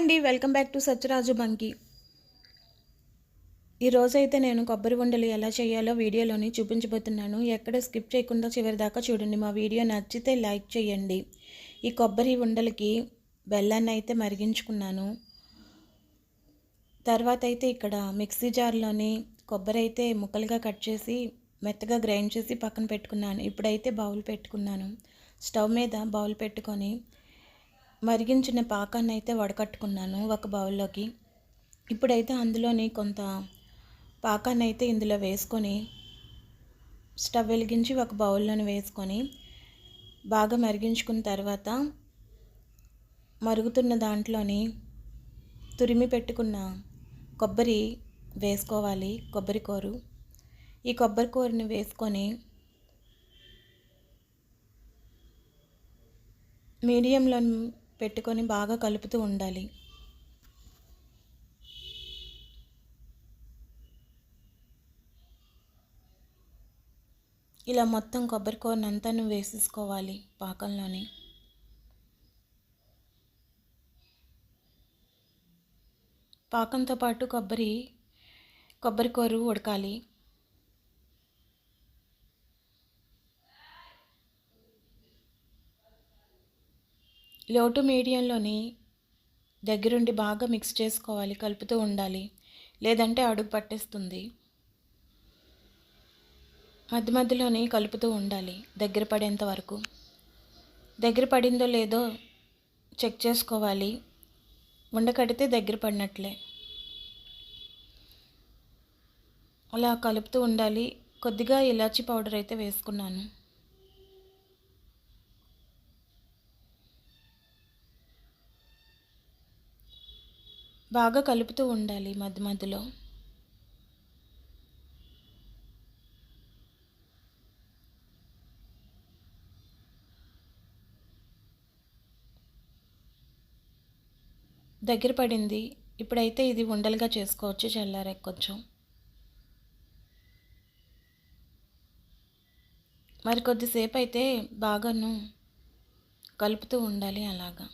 అండి welcome back to Satyaraju Banki. ఈరోజైతే నేను కొబ్బరి ఉండలు ఎలా చేయాలో వీడియోలోని చూపించబోతున్నాను. ఎక్కడ స్కిప్ చేయకుండా చివరి దాకా చూడండి. మా వీడియో నచ్చితే లైక్ చేయండి. ఈ కొబ్బరి ఉండలకి బెల్లాన్ని అయితే మరిగించుకున్నాను. తర్వాత అయితే ఇక్కడ మిక్సీ జార్లోని కొబ్బరి అయితే ముక్కలుగా కట్ చేసి మెత్తగా గ్రైండ్ చేసి పక్కన పెట్టుకున్నాను. ఇప్పుడైతే బౌల్ పెట్టుకున్నాను. స్టవ్ మీద బౌల్ పెట్టుకొని మరిగించిన పాకాన్ని అయితే వడకట్టుకున్నాను ఒక బౌల్లోకి. ఇప్పుడైతే అందులోని కొంత పాకాన్ని అయితే ఇందులో వేసుకొని స్టవ్ వెలిగించి ఒక బౌల్లోని వేసుకొని బాగా మరిగించుకున్న తర్వాత మరుగుతున్న దాంట్లోని తురిమి పెట్టుకున్న కొబ్బరి వేసుకోవాలి కొబ్బరి కూరు. ఈ కొబ్బరి కూరని వేసుకొని మీడియంలో పెట్టుకొని బాగా కలుపుతూ ఉండాలి. ఇలా మొత్తం కొబ్బరి కూరని నువ్వు వేసేసుకోవాలి పాకంలోని. పాకంతో పాటు కొబ్బరి కొబ్బరి కూర ఉడకాలి. లోటు మీడియంలోని దగ్గరుండి బాగా మిక్స్ చేసుకోవాలి కలుపుతూ ఉండాలి. లేదంటే అడుగు పట్టేస్తుంది. మధ్య మధ్యలోని కలుపుతూ ఉండాలి దగ్గర పడేంత వరకు. దగ్గర పడిందో లేదో చెక్ చేసుకోవాలి. ఉండకడితే దగ్గర పడినట్లే. అలా కలుపుతూ ఉండాలి. కొద్దిగా ఇలాచీ పౌడర్ అయితే వేసుకున్నాను. బాగా కలుపుతూ ఉండాలి మధ్య మధ్యలో. దగ్గర పడింది. ఇప్పుడైతే ఇది ఉండలుగా చేసుకోవచ్చు చల్లారే కొంచెం. మరి కొద్దిసేపు అయితే బాగాను కలుపుతూ ఉండాలి అలాగా.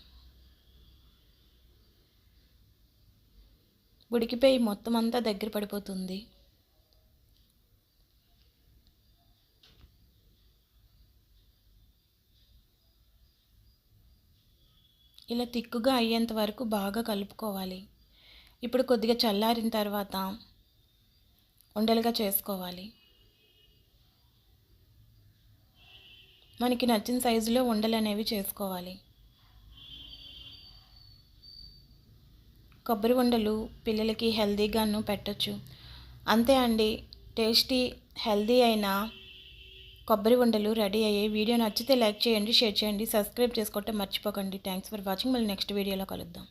ఉడికిపోయి మొత్తం అంతా దగ్గర పడిపోతుంది. ఇలా తిక్కుగా అయ్యేంత వరకు బాగా కలుపుకోవాలి. ఇప్పుడు కొద్దిగా చల్లారిన తర్వాత ఉండలుగా చేసుకోవాలి. మనకి నచ్చిన సైజులో ఉండలు అనేవి చేసుకోవాలి. కొబ్బరి ఉండలు పిల్లలకి హెల్దీగాను పెట్టచ్చు. అంతే అండి. టేస్టీ హెల్దీ అయిన కొబ్బరి ఉండలు రెడీ అయ్యాయి వీడియో నచ్చితే లైక్ చేయండి షేర్ చేయండి సబ్స్క్రైబ్ చేసుకోవటం మర్చిపోకండి. Thanks for watching. మళ్ళీ నెక్స్ట్ వీడియోలో కలుద్దాం.